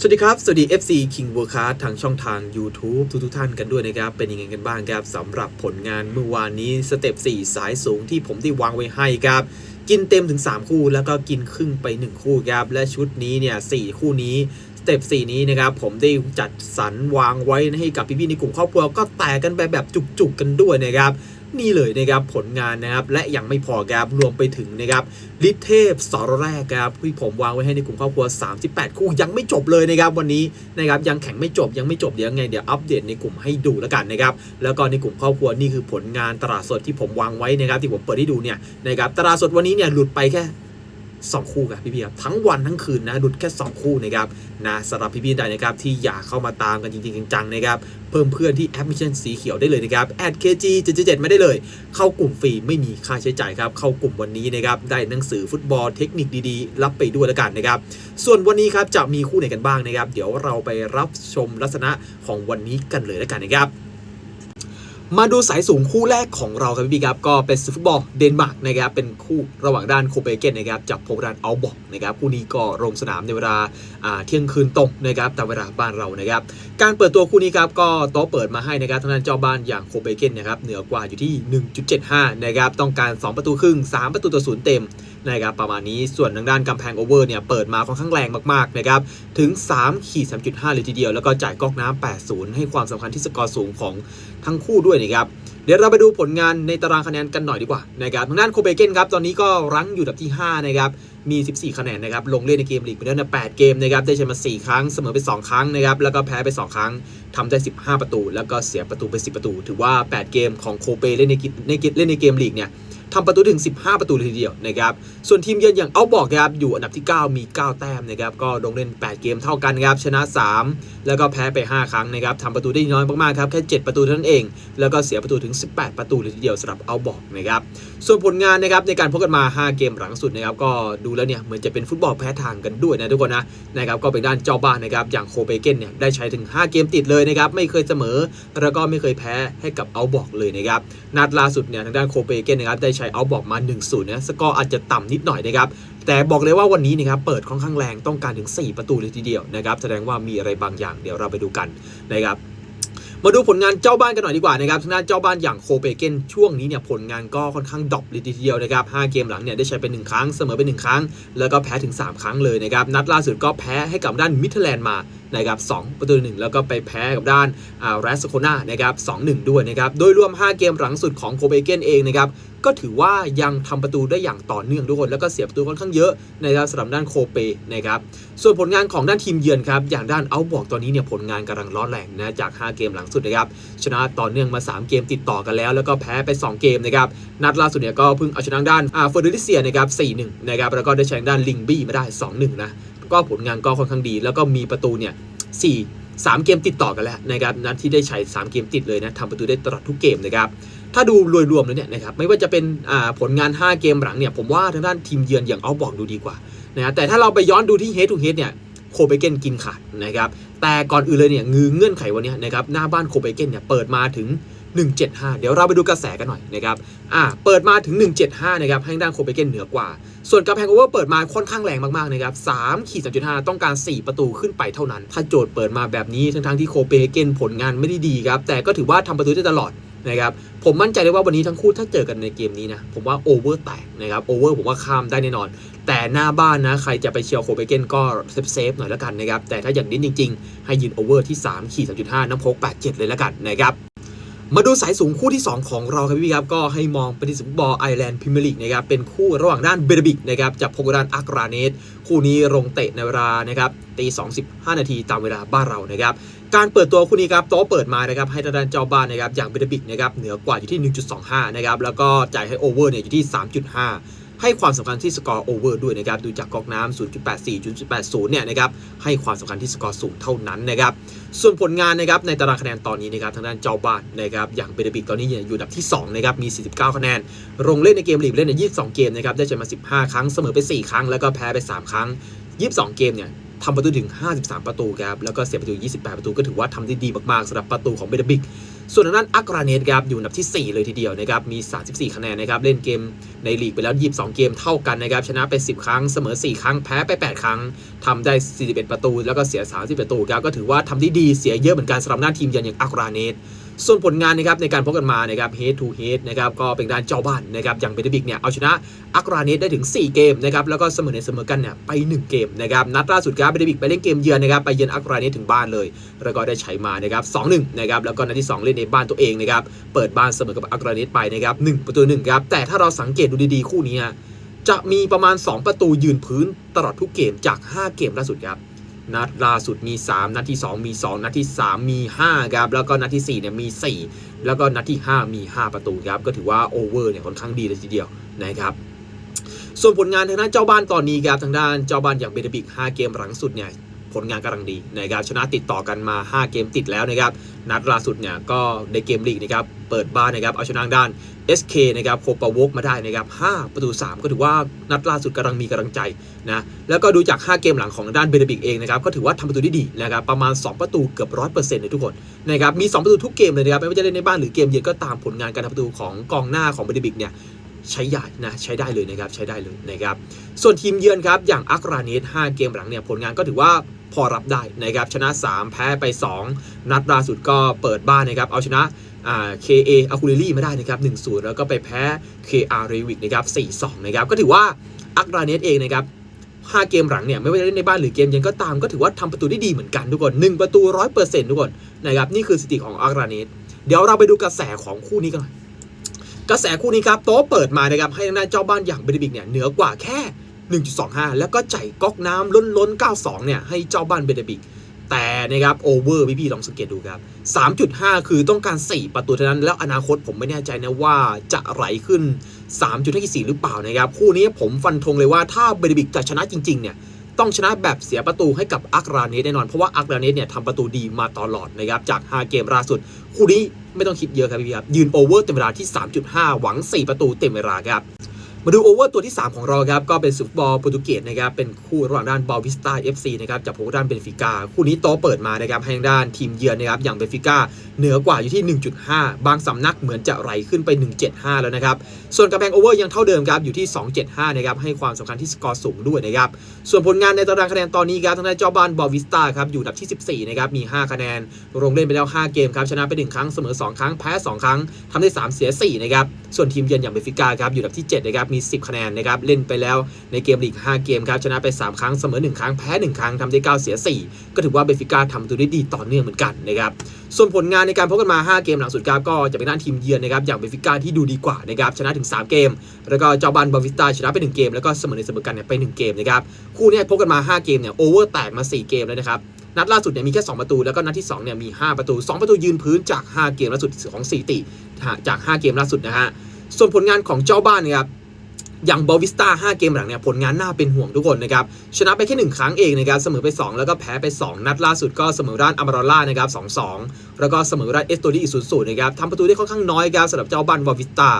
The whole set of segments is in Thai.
สวัสดีครับ สวัสดี FC King World Card ทางช่องทาง YouTube ทุกทุกท่านกันด้วยนะครับ เป็นยังไงกันบ้างครับสำหรับผลงานเมื่อวานนี้สเต็ป 4 สายสูงที่ผมได้วางไว้ให้ครับ กินเต็มถึง 3 คู่ แล้วก็กินครึ่งไป 1 คู่ครับ และชุดนี้เนี่ยสคู่นี้สเต็ป 4 นี้นะครับ ผมได้จัดสรรวางไว้ให้กับพี่ๆในกลุ่มครอบครัวก็แตกกันไปแบบจุกๆกันด้วยนะครับ นี่เลยนะครับผลงานนะครับและยังไม่พอครับรวมไปถึงนะครับลิเทพสอรแรกครับที่ผมวางไว้ให้ในกลุ่มครอบครัว 38 คู่ยังไม่จบเลยนะครับวันนี้นะครับยังแข่งไม่จบยังไม่จบเดี๋ยวยังไงเดี๋ยวอัปเดตในกลุ่มให้ดูแล้วกันนะครับแล้วก็ในกลุ่มครอบครัวนี่คือผลงานตลาดสดที่ผมวางไว้นะครับที่ผมเปิดให้ดูเนี่ยนะครับตลาดสดวันนี้เนี่ยหลุดไปแค่ 2คู่ครับพี่ๆครับทั้งวันทั้งคืนนะหลุดแค่2คู่นะครับนะสำหรับพี่ๆใดนะครับที่อยากเข้ามาตามกันจริงๆจังๆนะครับเพิ่มเพื่อนที่แอปมิชชั่นสีเขียวได้เลยนะครับแอด KG 777ไม่ได้เลย เข้ากลุ่มฟรีไม่มีค่าใช้จ่ายครับเข้ากลุ่มวันนี้นะครับได้หนังสือฟุตบอลเทคนิคดีๆ รับไปด้วยแล้วกันนะครับส่วนวันนี้ครับจะมีคู่ไหนกันบ้างนะครับ เดี๋ยวเราไปรับชมลักษณะของวันนี้กันเลยแล้วกันนะครับ มาดูสายสูงคู่แรกของเราครับพี่ครับก็เป็นฟุตบอลเดนมาร์กนะครับเป็นคู่ระหว่างด้านโคเปนเกนนะครับจากพบด้านเอาบอกนะครับคู่นี้ก็ลงสนามในเวลาเที่ยงคืนตรงนะครับตามเวลาบ้านเรานะครับการเปิดตัวคู่นี้ครับก็โต๊ะเปิดมาให้นะครับทางด้านเจ้าบ้านอย่างโคเปนเฮเกนนะครับเหนือกว่าอยู่ที่ 1.75 นะครับต้องการ 2 ประตูครึ่ง 3 ประตูต่อศูนย์เต็ม นะครับประมาณนี้ส่วนทางด้านกำแพงโอเวอร์เนี่ยเปิดมาค่อนข้างแรงมากๆนะครับถึง3ขีด3.5 เลยทีเดียว แล้วก็จ่ายก๊อกน้ำ80 ให้ความสำคัญที่สกอร์สูงของทั้งคู่ด้วยนะครับเดี๋ยวเราไปดูผลงานในตารางคะแนนกันหน่อยดีกว่านะครับทางด้านโคเปเกนครับตอนนี้ก็รั้งอยู่ดับที่5นะครับมี 14 คะแนนนะครับ ลงเล่นในเกมลีกไปแล้วนะ8เกมนะครับ ได้ชนะมา4ครั้ง เสมอไป 2 ครั้งนะครับ แล้วก็แพ้ไป 2 ครั้งทำได้ 15 ประตู แล้วก็เสียประตูไป 10 ประตู ถือว่า 8 เกมของโคเปเล่นในกิในกิเล่นในเกมลีกเนี่ย ทำประตูถึง 15 ประตูเลยทีเดียวนะครับส่วนทีมเยือนอย่างเอาบอกครับอยู่อันดับที่ 9 มี 9 แต้มนะครับก็ลงเล่น 8 เกมเท่ากันครับชนะ 3 แล้วก็แพ้ไป 5 ครั้งนะครับทำประตูได้น้อยมากๆครับแค่7ประตูเท่านั้นเอง แล้วก็เสียประตูถึง 18 ประตูเลยทีเดียวสำหรับเอาบอกนะครับส่วนผลงานนะครับในการพบกันมา 5 เกมหลังสุดนะครับก็ดูแล้วเนี่ยเหมือนจะเป็นฟุตบอลแพ้ทางกันด้วยนะทุกคนนะนะครับก็เป็นด้านเจ้าบ้านนะครับอย่างโคเปเกนเนี่ยได้ใช้ถึง 5 เกมติดเลยนะครับไม่เคยเสมอ แล้วก็ไม่เคยแพ้ให้กับเอาบอกเลยนะครับนัดล่าสุดเนี่ยทางด้านโคเปเกนนะครับได้ใช้เอาบอกมา 1-0นะสกอร์อาจจะต่ำนิดหน่อยนะครับแต่บอกเลยว่าวันนี้นะครับเปิดค่อนข้างแรงต้องการถึง 4 ประตูเลยทีเดียวนะครับแสดงว่ามีอะไรบางอย่างเดี๋ยวเราไปดูกันนะครับมาดูผลงานเจ้าบ้านกันหน่อยดีกว่านะครับทางด้านเจ้าบ้านอย่างโคเปนเฮเกนช่วงนี้เนี่ยผลงานก็ค่อนข้างดรอปเลยทีเดียวนะครับ5เกมหลังเนี่ยได้ใช้เป็น1ครั้งเสมอเป็น1ครั้ง แล้วก็แพ้ถึง 3 ครั้งเลยนะครับนัดล่าสุดก็แพ้ให้กับด้านมิเทแลนด์มา นะครับ2ประตูหนึ่งแล้วก็ไปแพ้กับด้านแรสโคนานะครับ2-1 ด้วยนะครับ โดยรวม 5 เกมหลังสุดของโคเปนเกนเองนะครับก็ถือว่ายังทำประตูได้อย่างต่อเนื่องทุกคน แล้วก็เสียประตูค่อนข้างเยอะนะครับสำหรับด้านโคเปนะครับส่วนผลงานของด้านทีมเยือนครับอย่างด้านเอาบอกตอนนี้เนี่ยผลงานกำลังร้อนแรงนะจาก 5 เกมหลังสุดนะครับชนะต่อเนื่องมา 3 เกมติดต่อกันแล้ว แล้วก็แพ้ไป 2 เกมนะครับนัดล่าสุดเนี่ยก็เพิ่งเอาชนะด้านอาเฟอร์ดิลิเซียนะครับ4-1นะครับแล้วก็ได้ชนะด้านลิงบี้มาได้ 2-1 นะ ก็ผลงานก็ค่อนข้างดี แล้วก็มีประตูเนี่ย4 3เกมติดต่อกันแล้วนะครับนัดที่ได้ใช้3เกมติดเลยนะทำประตูได้ตลอดทุกเกมนะครับถ้าดูโดยรวมแล้วเนี่ยนะครับไม่ว่าจะเป็นผลงาน 5 เกมหลังเนี่ยผมว่าทางด้านทีมเยือนอย่างเอาบอกดูดีกว่านะแต่ถ้าเราไปย้อนดูที่เฮดทูเฮดเนี่ยโคเปเกนกินขาดนะครับแต่ก่อนอื่นเลยเนี่ยงือเงื่อนไขวันนี้นะครับหน้าบ้านโคเปนเฮเกนเนี่ยเปิดมาถึง 175 เดี๋ยวเราไปดูกระแสกันหน่อยนะครับอ่าเปิดมาถึง 175 นะครับให้ด้านโคเปเกนเหนือกว่า ส่วนกำแพงโอเวอร์เปิดมาค่อนข้างแรงมากๆนะครับ3ขีด3.5 ต้องการ 4 ประตูขึ้นไปเท่านั้น ถ้าโจทย์เปิดมาแบบนี้ทั้งๆที่โคเปเกนผลงานไม่ได้ดีครับแต่ก็ถือว่าทำประตูได้ตลอดนะครับผมมั่นใจเลยว่าวันนี้ทั้งคู่ถ้าเจอกันในเกมนี้นะผมว่าโอเวอร์แตกนะครับโอเวอร์ผมว่าข้ามได้แน่นอน แต่หน้าบ้านนะใครจะไปเชียร์โคเปเกนก็เซฟเซฟๆหน่อยแล้วกันนะครับแต่ถ้าอย่างนี้จริง ๆ ให้ยืนโอเวอร์ที่3ขีด3.5น้ำโพก 87 เลยแล้วกันนะครับ มาดูสายสูงคู่ที่ 2 ของเราครับพี่ครับ ก็ให้มองไปที่ฟุบอลไอแลนด์พรีเมียร์ลีกนะครับ เป็นคู่ระหว่างด้านเบรบิกนะครับจับพบกับด้านอักราเนสคู่นี้ลงเตะในเวลานะครับตี25นาทีตามเวลาบ้านเรานะครับการเปิดตัวคู่นี้ครับโต๊ะเปิดมานะครับให้ทางด้านเจ้าบ้านนะครับอย่างเบรบิกนะครับเหนือกว่าอยู่ที่ 1.25 นะครับแล้วก็จ่ายให้โอเวอร์เนี่ยอยู่ที่ 3.5 ให้ความสำคัญที่สกอร์โอเวอร์ด้วยนะครับดูจากก๊อกน้ำ0.84 0.80เนี่ยนะครับให้ความสำคัญที่สกอร์สูงเท่านั้นนะครับส่วนผลงานนะครับในตารางคะแนนตอนนี้นะครับทางด้านเจ้าบ้านนะครับอย่างเบเดบิกตอนนี้อยู่อันดับที่2นะครับมี 49 คะแนนลงเล่นในเกมลีกเล่นใน 22 เกมนะครับได้ชนะมา15 ครั้งเสมอไป 4 ครั้ง แล้วก็แพ้ไป 3 ครั้ง 22 เกมเนี่ยทำประตูถึง 53 ประตูครับแล้วก็เสียประตู 28 ประตูก็ถือว่าทำได้ดีมากๆสำหรับประตูของเบเดบิก ส่วนทางด้านอักราเนตครับอยู่อันดับที่ 4 เลยทีเดียวนะครับมี 34 คะแนนนะครับเล่นเกมในลีกไปแล้ว 22 เกมเท่ากันนะครับชนะไป 10 ครั้งเสมอ 4 ครั้งแพ้ไป 8 ครั้งทำได้ 41 ประตู แล้วก็เสีย 30 ประตูครับก็ถือว่าทำได้ดีเสียเยอะเหมือนกันสำหรับหน้าทีมเยือนอย่างอักราเนตส่วนผลงานนะครับในการพบกันมานะครับ head to head นะครับก็เป็นด้านเจ้าบ้านนะครับอย่างเบเดบิกเนี่ยเอาชนะอักราเนตได้ถึง 4 เกมนะครับแล้วก็เสมอในเสมอกันเนี่ยไป 1 เกมนะครับนัดล่าสุดครับเบเดบิกไปเล่นเกมเยือนนะครับไปเยือนอักราเนตถึงบ้านเลยแล้วก็ได้ใช้มานะครับ2-1นะครับแล้วก็นัดที่ 2 เล่นในบ้านตัวเองนะครับ เปิดบ้านเสมอกับอักราเนตไปนะครับ1ประตู1ครับ แต่ถ้าเราสังเกตดูดีๆคู่นี้จะมีประมาณ 2 ประตูยืนพื้นตลอดทุกเกมจาก 5 เกมล่าสุดครับนัดล่าสุดมี 3 นัดที่ 2 มี 2 นัดที่ 3 มี 5 ครับ แล้วก็นัดที่4เนี่ยมี 4 แล้วก็นัดที่ 5 มี 5 ประตูครับ ก็ถือว่าโอเวอร์เนี่ยค่อนข้างดีเลยทีเดียวนะครับ ส่วนผลงานทางด้านเจ้าบ้านตอนนี้ครับ ทางด้านเจ้าบ้านอย่างเบเดบิก 5 เกมหลังสุดเนี่ย ผลงานกำลังดีนะครับชนะติดต่อกันมา 5 เกมติดแล้วนะครับ นัดล่าสุดเนี่ยก็ในเกมลีกนะครับเปิดบ้านนะครับเอาชนะทางด้าน SK นะครับโคปาวกมาได้นะครับ5ประตู 3 ก็ถือว่านัดล่าสุดกำลังมีกำลังใจนะแล้วก็ดูจาก 5 เกมหลังของด้านเบเดบิกเองนะครับก็ถือว่าทำประตูได้ดีนะครับประมาณ 2 ประตูเกือบร้อยเปอร์เซ็นต์เลยทุกคนนะครับมี 2 ประตูทุกเกมเลยนะครับไม่ว่าจะเล่นในบ้านหรือเกมเยือนก็ตามผลงานการทำประตูของกองหน้าของเบเดบิกเนี่ย ใช้ใหญ่นะใช้ได้เลยนะครับใช้ได้เลยนะครับส่วนทีมเยือนครับอย่างอักราเนต5เกมหลังเนี่ยผลงานก็ถือว่าพอรับได้นะครับชนะ 3 แพ้ไป 2 นัดล่าสุดก็เปิดบ้านนะครับเอาชนะอ่า KA อาคูเรลี่ไมาได้นะครับ1-0 แล้วก็ไปแพ้ KR r e v i c นะครับ4-2 นะครับก็ถือว่าอักราเนตเองนะครับ5เกมหลังเนี่ยไม่ว่าจะเล่นในบ้านหรือเกมเย็นก็ตามก็ถือว่าทำประตูได้ดีเหมือนกันทุกคน 1 ประตู 100%ทุกคนนะครับนี่คือสถิติของอักราเนตเดี๋ยวเราไปดูกระแสของคู่นี้กันหน่อย กระแสคู่นี้ครับโต๊ะเปิดมานะครับให้ทางด้านเจ้าบ้านอย่างเบรบิกเนี่ยเหนือกว่าแค่ 1.25 แล้วก็ใจก๊อกน้ำล้นล้นๆ92 เนี่ยให้เจ้าบ้านเบรบิกแต่นะครับโอเวอร์พี่ๆลองสังเกตดูครับ 3.5 คือต้องการ 4 ประตูเท่านั้นแล้วอนาคตผมไม่แน่ใจนะว่าจะไหลขึ้น 3.54 หรือเปล่านะครับ คู่นี้ผมฟันธงเลยว่าถ้าเบรบิกจะชนะจริงๆเนี่ย ต้องชนะแบบเสียประตูให้กับอักราเนสแน่นอน เพราะว่าอักราเนสเนี่ยทำประตูดีมาตลอดนะครับจาก 5 เกมล่าสุด คู่นี้ไม่ต้องคิดเยอะครับพี่ๆครับยืนโอเวอร์เต็มเวลาที่ 3.5 หวัง 4 ประตูเต็มเวลาครับ มาดูโอเวอร์ตัวที่ 3 ของเราครับ ก็เป็นซุปบอลโปรตุเกสนะครับ เป็นคู่ระหว่างด้านบอลวิสตาเอฟซีนะครับจับพด้านเบนฟิก้าคู่นี้โตเปิดมานะครับให้ทางด้านทีมเยือนนะครับอย่างเบนฟิก้าเหนือกว่าอยู่ที่ 1.5 บางสำนักเหมือนจะไหลขึ้นไป 1.75 แล้วนะครับ ส่วนกำแพงโอเวอร์ยังเท่าเดิมครับอยู่ที่ 2.75 นะครับให้ความสำคัญที่สกอร์สูงด้วยนะครับส่วนผลงานในตารางคะแนนตอนนี้ครับทางด้านเจ้าบ้านบอลวิสตาครับอยู่อันดับที่ 14 นะครับมี 5 คะแนนลงเล่นไปแล้ว 5 เกมครับชนะไป 1 ครั้งเสมอ 2 ครั้งแพ้ 2 ครั้งทำได้ 3 เสีย 4 นะครับส่วนทีมเยือนอย่างเบฟิก้าครับอยู่อันดับที่7นะครับมี 10 คะแนนนะครับเล่นไปแล้วในเกมลีก 5 เกมครับชนะไป 3 ครั้งเสมอ 1 ครั้งแพ้ 1 ครั้งทำได้ 9 เสีย 4 ก็ถือว่าเบฟิก้าทำตัวได้ดีต่อเนื่องเหมือนกันนะครับส่วนผลงานในการพบกันมา 5 เกมหลังสุดครับก็จะเป็นด้านทีมเยือนนะครับอย่างเบฟิก้าที่ดูดีกว่านะครับชนะถึง 3 เกม แล้วก็เจ้าบ้านบอลวิสตาชนะไป 1 เกม แล้วก็เสมอในเสมอกันเนี่ยไป 1 เกมนะครับคู่นี้พบกันมา 5 เกมเนี่ยโอเวอร์แตกมา 4 เกมแล้วนะครับนัดล่าสุดเนี่ยมีแค่ 2 ประตู แล้วก็นัดที่2เนี่ยมี 5 ประตู 2 ประตูยืนพื้นจาก 5 เกมล่าสุดของสถิติจาก 5 เกมล่าสุดนะฮะส่วนผลงานของเจ้าบ้านนะครับ อย่างบอวิสตา5เกมหลังเนี่ยผลงานน่าเป็นห่วงทุกคนนะครับชนะไปแค่ 1 ครั้งเองนะครับเสมอไป 2 แล้วก็แพ้ไป 2 นัดล่าสุดก็เสมอด้านอมารอล่านะครับ2-2 แล้วก็เสมอด้านเอสโตดีอีก0-0นะครับทำประตูได้ค่อนข้างน้อยครับสำหรับเจ้าบ้านบอวิสตา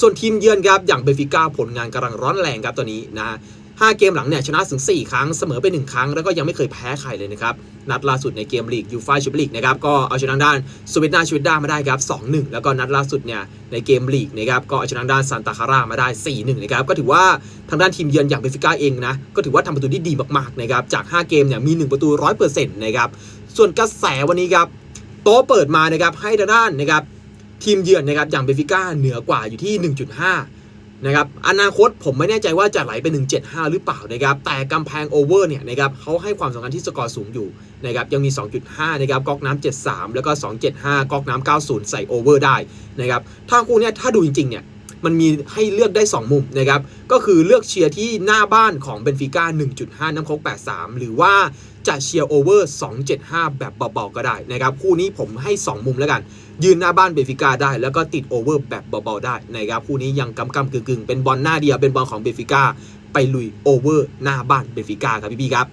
ส่วนทีมเยือนครับอย่างเบฟิก้าผลงานกำลังร้อนแรงครับตอนนี้นะ 5 เกมหลังเนี่ยชนะถึง 4 ครั้งเสมอไป 1 ครั้ง แล้วก็ยังไม่เคยแพ้ใครเลยนะครับ นัดล่าสุดในเกมลีกยูฟ่าแชมเปี้ยนลีกนะครับก็เอาชนะด้านสวีเดนชวิตด้ามาได้ครับ 2-1 แล้วก็นัดล่าสุดเนี่ยในเกมลีกนะครับก็เอาชนะด้านซานตาคาร่ามาได้ 4-1 นะครับก็ถือว่าทางด้านทีมเยือนอย่างเบฟิก้าเองนะก็ถือว่าทำประตูได้ดีมากๆนะครับจาก 5 เกมเนี่ยมี 1 ประตู 100%นะครับส่วนกระแสวันนี้ครับโต๊ะเปิดมานะครับให้ทางด้านนะครับทีมเยือนนะครับอย่างเบฟิก้าเหนือกว่าอยู่ที่ 1.5 นะครับอนาคตผมไม่แน่ใจว่าจะไหลไป 175 หรือเปล่านะครับแต่กำแพงโอเวอร์เนี่ยนะครับเขาให้ความสำคัญที่สกอร์สูงอยู่นะครับยังมี 2.5 นะครับก๊อกน้ำ73 แล้วก็ 275 ก๊อกน้ำ90 ใส่โอเวอร์ได้นะครับถ้าคู่เนี้ยถ้าดูจริงๆเนี่ยมันมีให้เลือกได้ 2 มุมนะครับ ก็คือเลือกเชียร์ที่หน้าบ้านของเบนฟิก้า1.5 น้ำโคก83 หรือว่า จะเชียร์โอเวอร์ 275 แบบเบาๆก็ได้นะครับคู่นี้ผมให้ 2 มุมแล้วกัน ยืนหน้าบ้านเบฟิก้าได้ แล้วก็ติดโอเวอร์แบบเบาๆได้นะครับคู่นี้ยังกำกำกึ่งๆ เป็นบอลหน้าเดียวเป็นบอลของเบฟิก้าไปลุยโอเวอร์หน้าบ้านเบฟิก้าครับพี่ๆครับ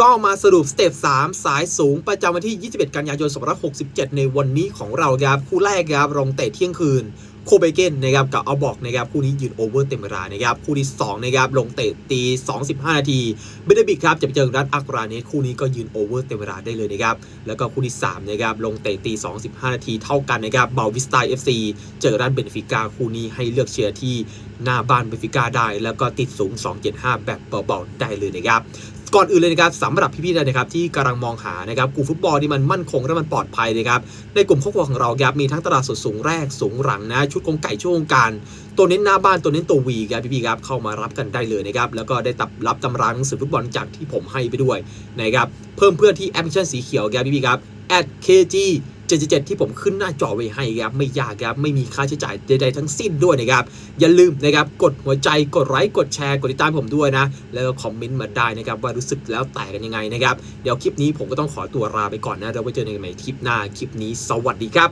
ก็มาสรุปสเต็ป3 สายสูงประจำวันที่ 21 กันยายน 2567 ในวันนี้ของเราครับ คู่แรกครับลงเตะเที่ยงคืน คเบเกนนะครับกับเอาบอกนะครับคู่นี้ยืนโอเวอร์เต็มเวลานะครับคู่ที่2นะครับลงเตะตี 2-15 นาทีเบเดบิกครับจะไปเจอกับรัฐอักราเนสคู่นี้ก็ยืนโอเวอร์เต็มเวลาได้เลยนะครับแล้วก็คู่ที่3นะครับลงเตะตี 2-15 นาทีเท่ากันนะครับเบาวิสตาเอฟซีเจอรัฐเบนฟิกาคู่นี้ให้เลือกเชียร์ที่หน้าบ้านเบนฟิกาได้ แล้วก็ติดสูง 275 แบบเบาๆได้เลยนะครับ ก่อนอื่นเลยนะครับสำหรับพี่ๆนะครับที่กำลังมองหานะครับกลุ่มฟุตบอลที่มันมั่นคงและมันปลอดภัยนะครับในกลุ่มครอบครัวของเราครับมีทั้งตลาดสดสูงแรกสูงหลังนะชุดกงไก่ช่วงการ ตัวเน้นหน้าบ้านตัวเน้นตัววีครับพี่ๆครับเข้ามารับกันได้เลยนะครับแล้วก็ได้ตับรับตำราหนังสือฟุตบอลจากที่ผมให้ไปด้วยนะครับเพิ่มเพื่อนที่แอปพลิเคชันสีเขียวครับพี่ๆครับ at @kg 77 ที่ผมขึ้นหน้าจอไว้ให้ครับไม่ยากครับไม่มีค่าใช้จ่ายใดๆทั้งสิ้นด้วยนะครับอย่าลืมนะครับกดหัวใจกดไลค์กดแชร์กดติดตามผมด้วยนะ แล้วก็คอมเมนต์มาได้นะครับว่ารู้สึกแล้วแต่กันยังไงนะครับเดี๋ยวคลิปนี้ผมก็ต้องขอตัวลาไปก่อนนะเราไว้เจอกันใหม่คลิปหน้าคลิปนี้สวัสดีครับ